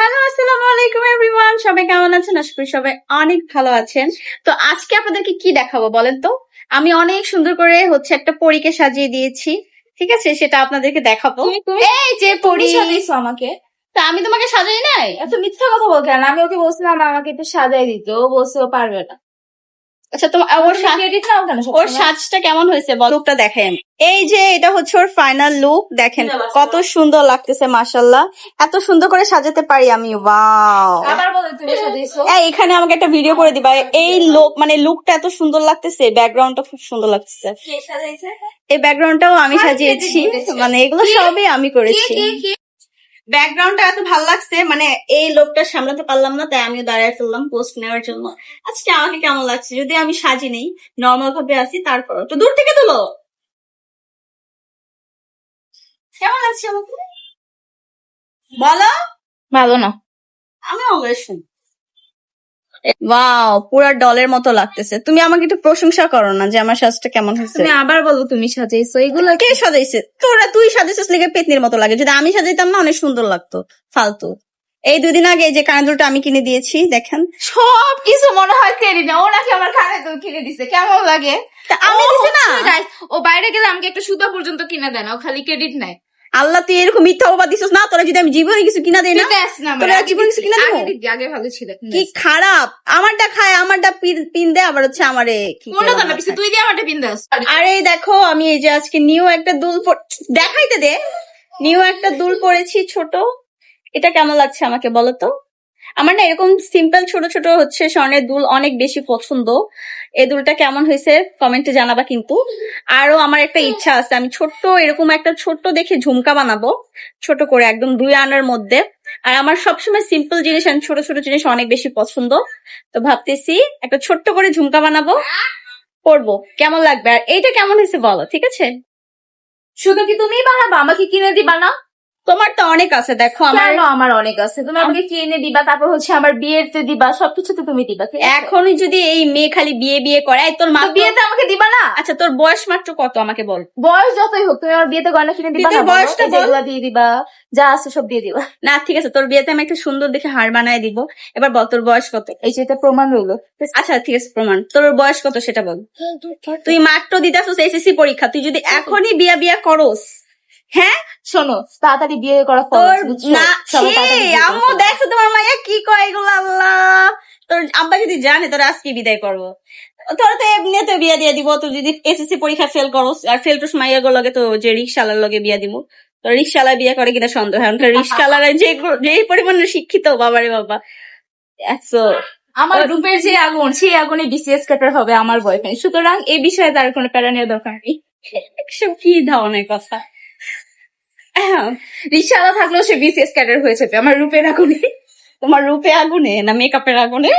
Hello আসসালামু আলাইকুম everyone সবাই কেমন আছেন? আশা করি সবাই অনেক ভালো আছেন। তো আজকে আপনাদেরকে কি দেখাবো বলেন তো? আমি অনেক সুন্দর করে হচ্ছে একটা পরীকে সাজিয়ে দিয়েছি ঠিক আছে? সেটা আপনাদেরকে দেখাবো। এই যে পরি। সাজিয়েছো আমাকে। তা আমি তোমাকে সাজাই নাই? এত মিথ্যা কথা বলতে কেন আমি ওকে বলছিলাম আমাকে একটু সাজাই দিতে। ও বলছে ও পারবে না। আচ্ছা তোমার ওর ওর সাজটা কেমন হয়েছে বল? লুকটা দেখেন। এই যে এটা হচ্ছে ওর ফাইনাল লুক দেখেন কত সুন্দর লাগতেছে মাশাল্লাহ এত সুন্দর করে সাজাতে পারি আমি ওয়াও এখানে আমাকে একটা ভিডিও করে দিবা। এই লোক মানে লুকটা এত সুন্দর লাগতেছে ব্যাকগ্রাউন্ডটা খুব সুন্দর লাগতেছে। কে সাজাইছে? এই ব্যাকগ্রাউন্ডটাও আমি সাজিয়েছি মানে এগুলো সবই আমি করেছি? ব্যাকগ্রাউন্ডটা এত ভালো লাগছে মানে এই লোকটা সামলাতে পারলাম না তাই আমিও দাঁড়ায় ফেললাম পোস্ট নেওয়ার জন্য। আজকে আমাকে কেমন লাগছে? যদি আমি সাজি নেই নর্মাল ভাবে আসি তারপর তো দূর থেকে তোলো। কেমন লাগছে আমাকে? বলো। ভালো না। আমি অলওয়েজ ওয়াও পুরা ডলের মতো লাগতেছে। তুমি আমাকে একটু প্রশংসা করো না যে আমার সাজটা কেমন হয়েছে। তুমি আবার বলো তুমি সাজাইছো এগুলো কে সাজাইছে? তোরা তুই সাজাইছিস লেগে পেতনির মতো লাগে। যদি আমি সাজাইতাম না অনেক সুন্দর লাগতো। ফালতু। এই দুদিন আগে যে কানেদুলটা আমি কিনে দিয়েছি দেখেন। সব কিছু মনে হয় ক্রেডিট না ও নাকি আমার তো কিনে দিছে। কেমন লাগে? আমি দিছি না। ও বাইরে গেলে আমাকে একটা সুতা পর্যন্ত কিনে দেয় না। ও খালি ক্রেডিট নেয়। আল্লাহ তুই এরকম মিথ্যা অবাদ দিছিস না? তোরা যদি আমি জীবনে কিছু কিনা দেই না দেস তোরা জীবনে কিছু কিনা দেবো? আগে ভালো ছিল কি খারাপ? আমারটা খায় আমারটা পিন- দে আবার হচ্ছে আমারে কোনটা না তুই দিয়ে আমারটা পিন দাস আরে দেখো আমি এই যে আজকে নিউ একটা দুল দেখাইতে দে। নিউ একটা দুল পরেছি ছোট। এটা কেমন লাগছে আমাকে বলো তো? আমার না এরকম সিম্পল ছোট ছোট হচ্ছে স্বর্ণের দুল অনেক বেশি পছন্দ। এ দুলটা কেমন হয়েছে কমেন্টে জানাবা কিন্তু। আরও আমার একটা ইচ্ছা আছে, আমি ছোট্ট এরকম একটা ছোট্ট দেখে ঝুমকা বানাবো, ছোট করে একদম দুই আনার মধ্যে। আর আমার সবসময় সিম্পল জিনিস আর ছোট ছোট জিনিস অনেক বেশি পছন্দ। তো ভাবতেছি একটা ছোট্ট করে ঝুমকা বানাবো, পরবো, কেমন লাগবে? আর এইটা কেমন হয়েছে বলো, ঠিক আছে? শুধু কি তুমি বানাবা? আমাকে কিনে দিবা না তোমার তো অনেক আছে দেখো আমার কেন আমার অনেক আছে। তুমি আমাকে কিনে দিবা তারপর হচ্ছে আমার বিয়েতে দিবা সবকিছুতে তুমি দিবা এখনই যদি এই মেয়ে খালি বিয়ে বিয়ে করে তোর মা তো বিয়েতে আমাকে দিবা না? আচ্ছা তোর বয়স মাত্র কত আমাকে বল। বয়স যতই হোক তুমি আমার বিয়েতে গয়না কিনে দিবা না বয়সটা বল। যেগুলা দিয়ে দিবা যা আছে সব দিয়ে দিবা। না ঠিক আছে তোর বিয়েতে আমি একটা সুন্দর দেখে হার বানায় দিব। এবার বল তোর বয়স কত? এই যে এটা প্রমাণ রইল আচ্ছা ঠিক আছে প্রমাণ। তোর বয়স কত সেটা বল। তুই মাত্র দিতেছিস এসএসসি পরীক্ষা তুই যদি এখনই বিয়া বিয়া করস হ্যাঁ? শোনো তাড়াতাড়ি বিয়ে করা তোর না দেখছ তোমার মাইয়া কি কয় এগুলো আল্লাহ। তোর আব্বা যদি জানে তোর আজকে বিদায় করব। তোর তো এমনিতে বিয়া দিয়ে দিব তুই যদি এসএসসি পরীক্ষা ফেল করস আর ফেল টুস মাইয়া গুলো লগে তো যে রিক্সালার লগে বিয়া দিব তো রিক্সালা বিয়া করে কিনা সন্দেহ এখন রিক্সালার যে যে পরিমাণে শিক্ষিত বাবারে বাবা। একশো আমার রূপের যে আগুন সেই আগুনে বিসিএস কাটার হবে আমার বয়ফ্রেন্ড সুতরাং এই বিষয়ে তার কোনো প্যারা নেওয়ার দরকার নেই। কি ধরনের কথা? হ্যাঁ, রিক্সাওয়ালা থাকলেও সে বিসিএস ক্যাডার হয়ে যাবে। আমার রূপের আগুনে, তোমার রূপে আগুনে না মেকআপের আগুনে